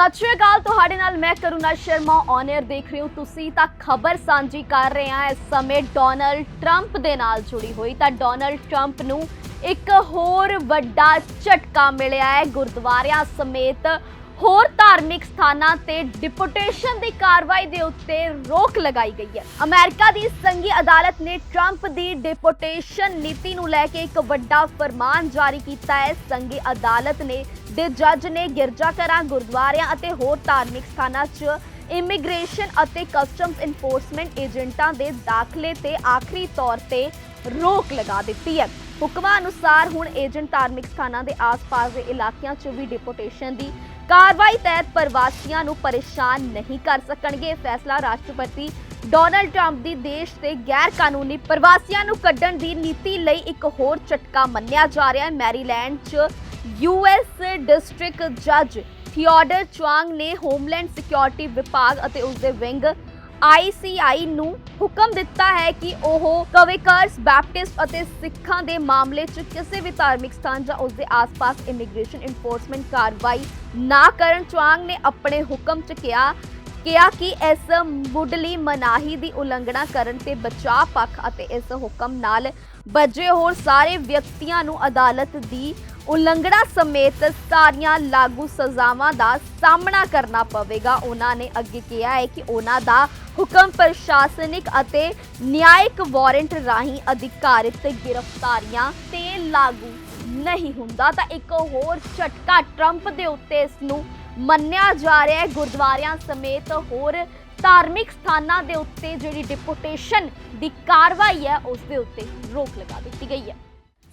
ਸਤਿ ਸ਼੍ਰੀ ਅਕਾਲ, ਤੁਹਾਡੇ ਨਾਲ ਮੈਂ ਕਰੁਣਾ ਸ਼ਰਮਾ ਔਨ 에ਅਰ ਦੇਖ ਰਹੇ ਹੋ। ਤੁਸੀਂ ਤਾਂ ਖਬਰ ਸਾਂਝੀ ਕਰ ਰਹੇ ਹਾਂ। ਇਸ ਸਮੇਂ ਡੋਨਲਡ ਟਰੰਪ ਦੇ ਨਾਲ ਜੁੜੀ ਹੋਈ ਤਾਂ ਡੋਨਲਡ ਟਰੰਪ ਨੂੰ ਇੱਕ ਹੋਰ ਵੱਡਾ ਝਟਕਾ ਮਿਲਿਆ ਹੈ ਗੁਰਦੁਆਰਿਆਂ ਸਮੇਤ। ਹੋਰ ਧਾਰਮਿਕ ਸਥਾਨਾਂ ਤੇ ਡਿਪੋਟੇਸ਼ਨ ਦੀ ਕਾਰਵਾਈ ਦੇ ਉੱਤੇ ਰੋਕ ਲਗਾਈ ਗਈ ਹੈ। ਅਮਰੀਕਾ ਦੀ ਸੰਘੀ ਅਦਾਲਤ ਨੇ ਟਰੰਪ ਦੀ ਡਿਪੋਟੇਸ਼ਨ ਨੀਤੀ ਨੂੰ ਲੈ ਕੇ ਇੱਕ ਵੱਡਾ ਫਰਮਾਨ ਜਾਰੀ ਕੀਤਾ ਹੈ। ਸੰਘੀ ਅਦਾਲਤ ਨੇ ਦੇ ਜੱਜ ਨੇ ਗਿਰਜਾਘਰਾਂ ਗੁਰਦੁਆਰਿਆਂ ਅਤੇ ਹੋਰ ਧਾਰਮਿਕ ਸਥਾਨਾਂ 'ਚ ਇਮੀਗ੍ਰੇਸ਼ਨ ਅਤੇ ਕਸਟਮਸ ਇਨਫੋਰਸਮੈਂਟ ਏਜੰਟਾਂ ਦੇ ਦਾਖਲੇ ਤੇ ਆਖਰੀ ਤੌਰ ਤੇ ਰੋਕ ਲਗਾ ਦਿੱਤੀ ਹੈ। ਹੁਕਮਾਂ ਅਨੁਸਾਰ ਹੁਣ ਏਜੰਟ ਧਾਰਮਿਕ ਸਥਾਨਾਂ ਦੇ ਆਸ-ਪਾਸ ਦੇ ਇਲਾਕਿਆਂ 'ਚ ਵੀ ਡਿਪੋਟੇਸ਼ਨ ਦੀ ਕਾਰਵਾਈ ਤਹਿਤ ਪ੍ਰਵਾਸੀਆਂ ਨੂੰ ਪਰੇਸ਼ਾਨ ਨਹੀਂ ਕਰ ਸਕਣਗੇ। ਫੈਸਲਾ ਰਾਸ਼ਟਰਪਤੀ ਡੋਨਲਡ ਟਰੰਪ ਦੀ ਦੇਸ਼ ਤੇ ਗੈਰ ਕਾਨੂੰਨੀ ਪ੍ਰਵਾਸੀਆਂ ਨੂੰ ਕੱਢਣ ਦੀ ਨੀਤੀ ਲਈ ਇੱਕ ਹੋਰ ਝਟਕਾ ਮੰਨਿਆ ਜਾ ਰਿਹਾ ਹੈ। ਮੈਰੀਲੈਂਡ 'ਚ ਯੂਐਸ ਡਿਸਟ੍ਰਿਕਟ ਜੱਜ ਥਿਓਡਰ ਚੁਆਂਗ ਨੇ ਹੋਮਲੈਂਡ ਸਿਕਿਉਰਿਟੀ ਵਿਭਾਗ ਅਤੇ ਉਸ ਦੇ ਵਿੰਗ ICI ਨੂੰ ਹੁਕਮ ਦਿੱਤਾ ਹੈ ਕਿ ਉਹ ਕਵੇਕਰਸ, ਬੈਪਟਿਸਟ ਅਤੇ ਸਿੱਖਾਂ ਦੇ ਮਾਮਲੇ 'ਚ ਕਿਸੇ ਵੀ ਧਾਰਮਿਕ ਸਥਾਨ ਜਾਂ ਉਸ ਦੇ ਆਸ-ਪਾਸ ਇਮੀਗ੍ਰੇਸ਼ਨ ਇਨਫੋਰਸਮੈਂਟ ਕਾਰਵਾਈ ਨਾ ਕਰਨ ਚੁਆਂਗ ਨੇ ਆਪਣੇ ਹੁਕਮ 'ਚ ਕਿਹਾ ਕਿਹਾ ਕਿ ਇਸ ਮੁੱਢਲੀ ਮਨਾਹੀ ਦੀ ਉਲੰਘਣਾ ਕਰਨ ਤੇ ਬਚਾਅ ਪੱਖ ਅਤੇ ਇਸ ਹੁਕਮ ਨਾਲ ਬਜੇ ਹੋਰ ਸਾਰੇ ਵਿਅਕਤੀਆਂ ਨੂੰ ਅਦਾਲਤ ਦੀ ਉਲੰਘਣਾ ਸਮੇਤ ਸਾਰੀਆਂ ਲਾਗੂ ਸਜ਼ਾਵਾਂ ਦਾ ਸਾਹਮਣਾ ਕਰਨਾ ਪਵੇਗਾ। ਉਹਨਾਂ ਨੇ ਅੱਗੇ ਕਿਹਾ ਹੈ ਕਿ ਉਹਨਾਂ ਦਾ ਹੁਕਮ ਪ੍ਰਸ਼ਾਸਨਿਕ ਅਤੇ ਨਿਆਇਕ ਵਾਰੰਟ ਰਾਹੀਂ ਅਧਿਕਾਰਿਤ ਗ੍ਰਿਫਤਾਰੀਆਂ ਤੇ ਲਾਗੂ ਨਹੀਂ ਹੁੰਦਾ। ਤਾਂ ਇੱਕ ਹੋਰ ਝਟਕਾ ਟਰੰਪ ਦੇ ਉੱਤੇ ਇਸ ਨੂੰ ਮੰਨਿਆ ਜਾ ਰਿਹਾ ਹੈ। ਗੁਰਦੁਆਰਿਆਂ ਸਮੇਤ ਹੋਰ ਧਾਰਮਿਕ ਸਥਾਨਾਂ ਦੇ ਉੱਤੇ ਜਿਹੜੀ ਡਿਪੋਟੇਸ਼ਨ ਦੀ ਕਾਰਵਾਈ ਹੈ, ਉਸ ਦੇ ਉੱਤੇ ਰੋਕ ਲਗਾ ਦਿੱਤੀ ਗਈ ਹੈ।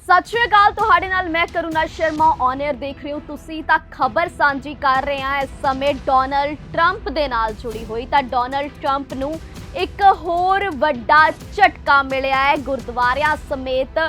ਸਤਿ ਸ਼੍ਰੀ ਅਕਾਲ, ਤੁਹਾਡੇ ਨਾਲ ਮੈਂ ਕਰੁਣਾ ਸ਼ਰਮਾ ਔਨ 에ਅਰ ਦੇਖ ਰਹੇ ਹੋ। ਤੁਸੀਂ ਤਾਂ ਖਬਰ ਸਾਂਝੀ ਕਰ ਰਹੇ ਹਾਂ। ਇਸ ਸਮੇਂ ਡੋਨਲਡ ਟਰੰਪ ਦੇ ਨਾਲ ਜੁੜੀ ਹੋਈ ਤਾਂ ਡੋਨਲਡ ਟਰੰਪ ਨੂੰ ਇੱਕ ਹੋਰ ਵੱਡਾ ਝਟਕਾ ਮਿਲਿਆ ਹੈ ਗੁਰਦੁਆਰਿਆਂ ਸਮੇਤ।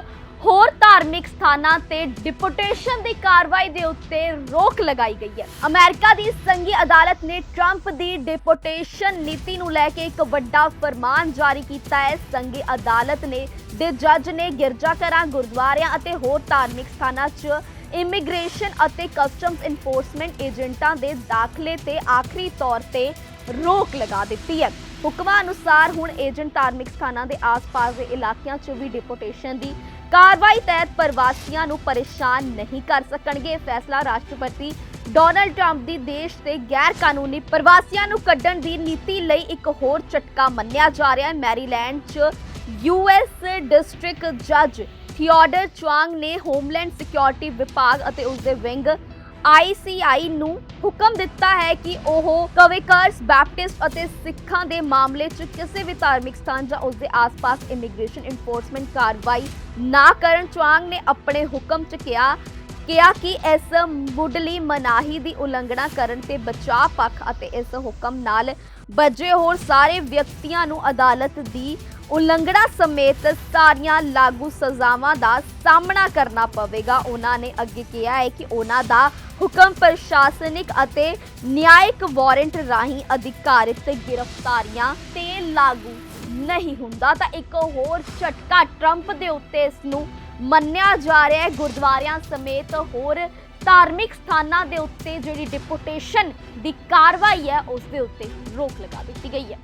ਹੋਰ ਧਾਰਮਿਕ ਸਥਾਨਾਂ ਤੇ ਡਿਪੋਟੇਸ਼ਨ ਦੀ ਕਾਰਵਾਈ ਦੇ ਉੱਤੇ ਰੋਕ ਲਗਾਈ ਗਈ ਹੈ। ਅਮਰੀਕਾ ਦੀ ਸੰਘੀ ਅਦਾਲਤ ਨੇ ਟਰੰਪ ਦੀ ਡਿਪੋਟੇਸ਼ਨ ਨੀਤੀ ਨੂੰ ਲੈ ਕੇ ਇੱਕ ਵੱਡਾ ਫਰਮਾਨ ਜਾਰੀ ਕੀਤਾ ਹੈ। ਸੰਘੀ ਅਦਾਲਤ ਨੇ ਦੇ ਜੱਜ ਨੇ ਗਿਰਜਾਘਰਾਂ ਗੁਰਦੁਆਰਿਆਂ ਅਤੇ ਹੋਰ ਧਾਰਮਿਕ ਸਥਾਨਾਂ 'ਚ ਇਮੀਗ੍ਰੇਸ਼ਨ ਅਤੇ ਕਸਟਮਸ ਇਨਫੋਰਸਮੈਂਟ ਏਜੰਟਾਂ ਦੇ ਦਾਖਲੇ ਤੇ ਆਖਰੀ ਤੌਰ ਤੇ ਰੋਕ ਲਗਾ ਦਿੱਤੀ ਹੈ। ਹੁਕਮਾਂ ਅਨੁਸਾਰ ਹੁਣ ਏਜੰਟ ਧਾਰਮਿਕ ਸਥਾਨਾਂ ਦੇ ਆਸ-ਪਾਸ ਦੇ ਇਲਾਕਿਆਂ 'ਚ ਵੀ ਡਿਪੋਟੇਸ਼ਨ ਦੀ ਕਾਰਵਾਈ ਤਹਿਤ ਪ੍ਰਵਾਸੀਆਂ ਨੂੰ ਪਰੇਸ਼ਾਨ ਨਹੀਂ ਕਰ ਸਕਣਗੇ। ਇਹ ਫੈਸਲਾ ਰਾਸ਼ਟਰਪਤੀ ਡੋਨਲਡ ਟਰੰਪ ਦੀ ਦੇਸ਼ ਤੇ ਗੈਰ ਕਾਨੂੰਨੀ ਪ੍ਰਵਾਸੀਆਂ ਨੂੰ ਕੱਢਣ ਦੀ ਨੀਤੀ ਲਈ ਇੱਕ ਹੋਰ ਝਟਕਾ ਮੰਨਿਆ ਜਾ ਰਿਹਾ ਹੈ। ਮੈਰੀਲੈਂਡ 'ਚ ਯੂਐਸ ਡਿਸਟ੍ਰਿਕਟ ਜੱਜ ਥਿਓਡਰ ਚੁਆਂਗ ਨੇ ਹੋਮਲੈਂਡ ਸਿਕਿਉਰਿਟੀ ਵਿਭਾਗ ਅਤੇ ਉਸ ਦੇ ਵਿੰਗ ICI ਨੂੰ ਹੁਕਮ ਦਿੱਤਾ ਹੈ ਕਿ ਉਹ ਕਵੇਕਰਸ, ਬੈਪਟਿਸਟ ਅਤੇ ਸਿੱਖਾਂ ਦੇ ਮਾਮਲੇ 'ਚ ਕਿਸੇ ਵੀ ਧਾਰਮਿਕ ਸਥਾਨ ਜਾਂ ਉਸ ਦੇ ਆਸ-ਪਾਸ ਇਮੀਗ੍ਰੇਸ਼ਨ ਇਨਫੋਰਸਮੈਂਟ ਕਾਰਵਾਈ ਨਾ ਕਰਨ ਚੁਆਂਗ ਨੇ ਆਪਣੇ ਹੁਕਮ 'ਚ ਕਿਹਾ ਕਿਹਾ ਕਿ ਇਸ ਮੁੱਢਲੀ ਮਨਾਹੀ ਦੀ ਉਲੰਘਣਾ ਕਰਨ ਤੇ ਬਚਾਅ ਪੱਖ ਅਤੇ ਇਸ ਹੁਕਮ ਨਾਲ ਬੱਝੇ ਹੋਰ ਸਾਰੇ ਵਿਅਕਤੀਆਂ ਨੂੰ ਅਦਾਲਤ ਦੀ ਉਲੰਘਣਾ ਸਮੇਤ ਸਾਰੀਆਂ ਲਾਗੂ ਸਜ਼ਾਵਾਂ ਦਾ ਸਾਹਮਣਾ ਕਰਨਾ ਪਵੇਗਾ। ਉਹਨਾਂ ਨੇ ਅੱਗੇ ਕਿਹਾ ਹੈ ਕਿ ਉਹਨਾਂ ਦਾ ਹੁਕਮ ਪ੍ਰਸ਼ਾਸਨਿਕ ਅਤੇ ਨਿਆਇਕ ਵਾਰੰਟ ਰਾਹੀਂ ਅਧਿਕਾਰਿਤ ਗ੍ਰਿਫਤਾਰੀਆਂ ਤੇ ਲਾਗੂ ਨਹੀਂ ਹੁੰਦਾ। ਤਾਂ ਇੱਕ ਹੋਰ ਝਟਕਾ ਟਰੰਪ ਦੇ ਉੱਤੇ ਇਸ ਨੂੰ ਮੰਨਿਆ ਜਾ ਰਿਹਾ ਹੈ। ਗੁਰਦੁਆਰਿਆਂ ਸਮੇਤ ਹੋਰ ਧਾਰਮਿਕ ਸਥਾਨਾਂ ਦੇ ਉੱਤੇ ਜਿਹੜੀ ਡਿਪੋਟੇਸ਼ਨ ਦੀ ਕਾਰਵਾਈ ਹੈ, ਉਸ ਦੇ ਉੱਤੇ ਰੋਕ ਲਗਾ ਦਿੱਤੀ ਗਈ ਹੈ।